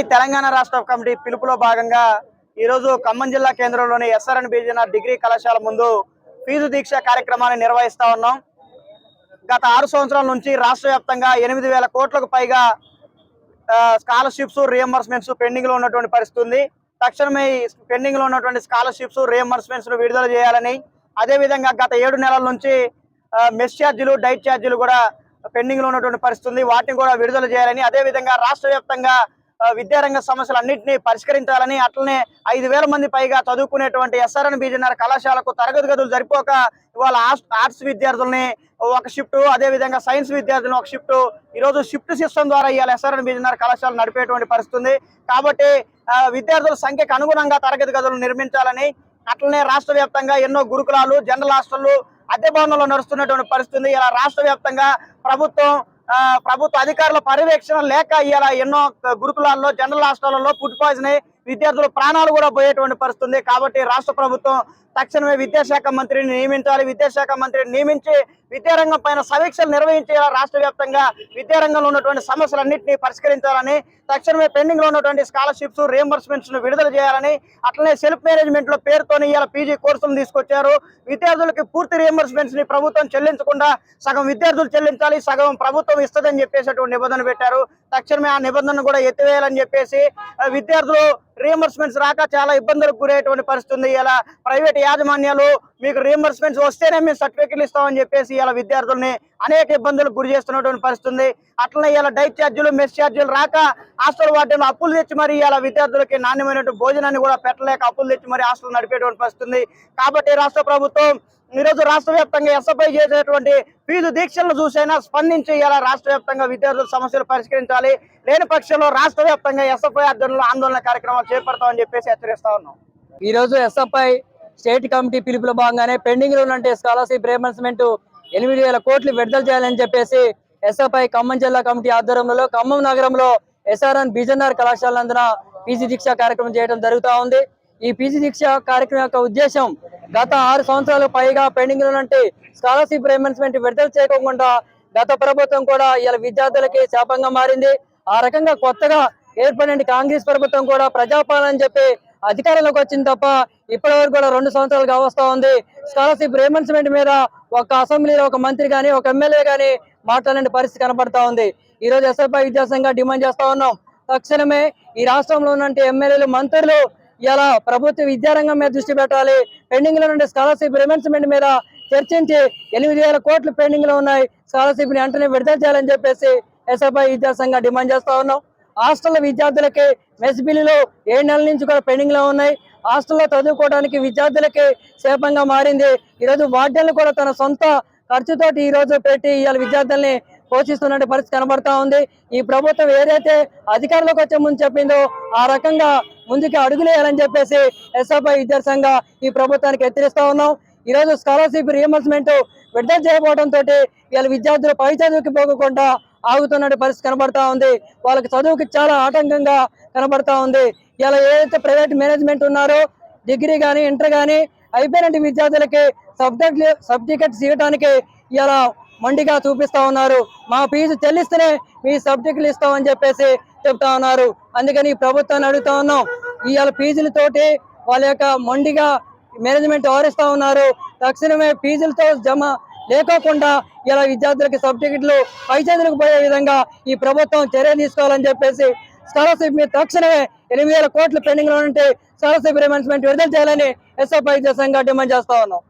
I Telangana రాష్ట్ర committee పిలుపులో భాగంగా ఈ రోజు ఖమ్మం జిల్లా కేంద్రంలోని ఎస్ఆర్ఎన్ బీజీఆర్ డిగ్రీ కళాశాల ముందు ఫీజు దీక్ష కార్యక్రమాన్ని నిర్వహిస్తా ఉన్నాం. గత ఆరు సంవత్సరాల నుంచి రాష్ట్ర వ్యాప్తంగా ఎనిమిది వేల కోట్లకు పైగా స్కాలర్షిప్స్ రియంబర్స్మెంట్స్ పెండింగ్లో ఉన్నటువంటి పరిస్థితి ఉంది. తక్షణమే పెండింగ్లో ఉన్నటువంటి స్కాలర్షిప్స్ రియంబర్స్మెంట్స్ విడుదల చేయాలని అదే విధంగా గత ఏడు నెలల నుంచి మెస్ ఛార్జీలు డైట్ ఛార్జీలు కూడా పెండింగ్లో ఉన్నటువంటి పరిస్థితి ఉంది. వాటిని కూడా విడుదల చేయాలని అదే విధంగా రాష్ట్ర వ్యాప్తంగా విద్యారంగ సమస్యలన్నింటినీ పరిష్కరించాలని అట్లనే ఐదు వేల మంది పైగా చదువుకునేటువంటి ఎస్ఆర్ఎన్ బీజీఆర్ కళాశాలకు తరగతి గదులు సరిపోక ఇవాళ ఆర్ట్స్ ఆర్ట్స్ విద్యార్థుల్ని ఒక షిఫ్ట్ అదే విధంగా సైన్స్ విద్యార్థులను ఒక షిఫ్ట్ ఈ రోజు షిఫ్ట్ సిస్టమ్ ద్వారా ఇవాళ ఎస్ఆర్ఎన్ బీజీఆర్ కళాశాల నడిపేటువంటి పరిస్థితుంది. కాబట్టి విద్యార్థుల సంఖ్యకు అనుగుణంగా తరగతి గదులు నిర్మించాలని అట్లనే రాష్ట్ర వ్యాప్తంగా ఎన్నో గురుకులాలు జనరల్ హాస్టళ్ళు అద్దె భవనంలో నడుస్తున్నటువంటి పరిస్థితి ఇలా రాష్ట్ర వ్యాప్తంగా ప్రభుత్వం ప్రభుత్వ అధికారుల పర్యవేక్షణ లేక ఇలా ఎన్నో గురుకులాల్లో జనరల్ హాస్టళ్ళలో ఫుడ్ పాయిజన్ అయ్యి విద్యార్థుల ప్రాణాలు కూడా పోయేటువంటి పరిస్థితి ఉంది కాబట్టి రాష్ట్ర ప్రభుత్వం తక్షణమే విద్యాశాఖ మంత్రిని నియమించాలి. విద్యాశాఖ మంత్రిని నియమించి విద్యారంగం పైన సమీక్షలు నిర్వహించేలా రాష్ట్ర వ్యాప్తంగా విద్యారంగంలో ఉన్నటువంటి సమస్యలన్నింటినీ పరిష్కరించాలని తక్షణమే పెండింగ్లో ఉన్నటువంటి స్కాలర్షిప్స్ రియంబర్స్మెంట్స్ను విడుదల చేయాలని అట్లనే సెల్ఫ్ మేనేజ్మెంట్ పేరుతోనే పేరుతోని ఇవాళ పీజీ కోర్సులు తీసుకొచ్చారు. విద్యార్థులకి పూర్తి రియంబర్స్మెంట్స్ని ప్రభుత్వం చెల్లించకుండా సగం విద్యార్థులు చెల్లించాలి సగం ప్రభుత్వం ఇస్తుందని చెప్పేసేటువంటి నిబంధన పెట్టారు. తక్షణమే ఆ నిబంధన కూడా ఎత్తివేయాలని చెప్పేసి విద్యార్థులు రియంబర్స్మెంట్స్ రాక చాలా ఇబ్బందులకు గురయ్యేటువంటి పరిస్థితి ఉంది. ఇలా ప్రైవేట్ యాజమాన్యాలు మీకు రీఎంబర్స్మెంట్స్ వస్తేనే మేము సర్టిఫికెట్లు ఇస్తామని చెప్పేసి ఇలా విద్యార్థుల్ని అనేక ఇబ్బందులకు గురి చేస్తున్నటువంటి పరిస్థితి ఉంది. అట్లనే ఇలా డైట్ ఛార్జీలు మెస్ ఛార్జీలు రాక హాస్టల్ వాటిని అప్పులు తెచ్చి మరి ఇలా విద్యార్థులకి నాణ్యమైనటువంటి భోజనాన్ని కూడా పెట్టలేక అప్పులు తెచ్చి మరి హాస్టల్ నడిపేటువంటి పరిస్థితుంది కాబట్టి రాష్ట్ర ప్రభుత్వం ఈరోజు రాష్ట్ర వ్యాప్తంగా ఎస్ఎఫ్ఐ చేసేటువంటి ఫీజు దీక్షలను చూసైనా స్పందించి ఇలా రాష్ట్ర వ్యాప్తంగా విద్యార్థుల సమస్యలు పరిష్కరించాలి. లేని పక్షంలో రాష్ట్ర వ్యాప్తంగా ఎస్ఎఫ్ఐ ఆధ్వర్యంలో ఆందోళన కార్యక్రమాలు చేపడతామని చెప్పేసి హెచ్చరిస్తా ఉన్నాం. ఈ రోజు ఎస్ఎఫ్ఐ స్టేట్ కమిటీ పిలుపులో భాగంగానే పెండింగ్లో ఉన్న స్కాలర్షిప్ రియంబర్స్మెంట్ ఎనిమిది వేల కోట్లు విడుదల చేయాలని చెప్పేసి ఎస్ఎఫ్ఐ ఖమ్మం జిల్లా కమిటీ ఆధ్వర్యంలో ఖమ్మం నగరంలో ఎస్ఆర్ఎన్ బిజన్ఆర్ కళాశాల నందున పీజీ దీక్ష కార్యక్రమం చేయడం జరుగుతూ ఉంది. ఈ పీజీ దీక్ష కార్యక్రమం యొక్క ఉద్దేశం గత ఆరు సంవత్సరాలు పైగా పెండింగ్లో స్కాలర్షిప్ రియంబర్స్మెంట్ విడుదల చేయకుండా గత ప్రభుత్వం కూడా ఇలా విద్యార్థులకి శాపంగా మారింది. ఆ రకంగా కొత్తగా ఏర్పడిన కాంగ్రెస్ ప్రభుత్వం కూడా ప్రజాపాలన అని చెప్పి అధికారంలోకి వచ్చింది తప్ప ఇప్పటి వరకు కూడా రెండు సంవత్సరాలుగా వస్తా ఉంది. స్కాలర్షిప్ రేమెన్స్మెంట్ మీద ఒక అసెంబ్లీలో ఒక మంత్రి కానీ ఒక ఎమ్మెల్యే కానీ మాట్లాడే పరిస్థితి కనబడతా ఉంది. ఈ రోజు ఎస్ఎఫ్ఐ విద్యాసంఘ డిమాండ్ చేస్తా ఉన్నాం. తక్షణమే ఈ రాష్ట్రంలో ఉన్న ఎమ్మెల్యేలు మంత్రులు ఇలా ప్రభుత్వ విద్యారంగం మీద దృష్టి పెట్టాలి. పెండింగ్లో ఉండే స్కాలర్షిప్ రిమెంట్స్మెంట్ మీద చర్చించి ఎనిమిది వేల కోట్లు పెండింగ్లో ఉన్నాయి. స్కాలర్షిప్ని వెంటనే విడుదల చేయాలని చెప్పేసి ఎస్ఎఫ్ఐ విద్యాసంఘ డిమాండ్ చేస్తా ఉన్నాం. హాస్టల్ విద్యార్థులకి మెస్ బిల్లులు ఏడు నెలల నుంచి కూడా పెండింగ్లో ఉన్నాయి. హాస్టల్లో చదువుకోవడానికి విద్యార్థులకి శాపంగా మారింది. ఈరోజు వార్డెన్లు కూడా తన సొంత ఖర్చుతో ఈ రోజు పెట్టి ఇవాళ విద్యార్థుల్ని పోషిస్తున్న పరిస్థితి కనబడతా ఉంది. ఈ ప్రభుత్వం ఏదైతే అధికారంలోకి వచ్చే ముందు చెప్పిందో ఆ రకంగా ముందుకు అడుగులేయాలని చెప్పేసి ఎస్ఎఫ్ఐ విద్యాసంఘ ఈ ప్రభుత్వానికి హెచ్చరిస్తా ఉన్నాం. ఈరోజు స్కాలర్షిప్ రియంబర్స్మెంట్ విడుదల చేయబోవడంతో తోటి ఇవాళ విద్యార్థులు పై చదువుకి పోకుండా ఆగుతున్న పరిస్థితి కనబడతా ఉంది. వాళ్ళకి చదువుకి చాలా ఆటంకంగా కనబడతా ఉంది. ఇలా ఏదైతే ప్రైవేట్ మేనేజ్మెంట్ ఉన్నారో డిగ్రీ కానీ ఇంటర్ కానీ అయిపోయినటువంటి విద్యార్థులకి సబ్జెక్ట్ సబ్జెక్ట్స్ ఇవ్వడానికి ఇలా మండిగా చూపిస్తా ఉన్నారు. మా ఫీజు చెల్లిస్తేనే మీ సబ్జెక్టులు ఇస్తామని చెప్పేసి చెప్తా ఉన్నారు. అందుకని ఈ ప్రభుత్వాన్ని అడుగుతా ఉన్నాం. ఇవాళ ఫీజులతోటి వాళ్ళ యొక్క మండిగా మేనేజ్మెంట్ వ్యవహరిస్తా ఉన్నారు. తక్షణమే ఫీజులతో జమ లేకోకుండా ఇలా విద్యార్థులకి సర్టిఫికెట్లు పైచేతులకు పోయే విధంగా ఈ ప్రభుత్వం చర్య తీసుకోవాలని చెప్పేసి స్కాలర్షిప్ మీద తక్షణమే ఎనిమిది వేల కోట్లు పెండింగ్లో ఉంటే స్కాలర్షిప్ రిమెన్స్మెంట్ విడుదల చేయాలని ఎస్ఎఫ్ఐ సంఘం డిమాండ్ చేస్తా ఉన్నాం.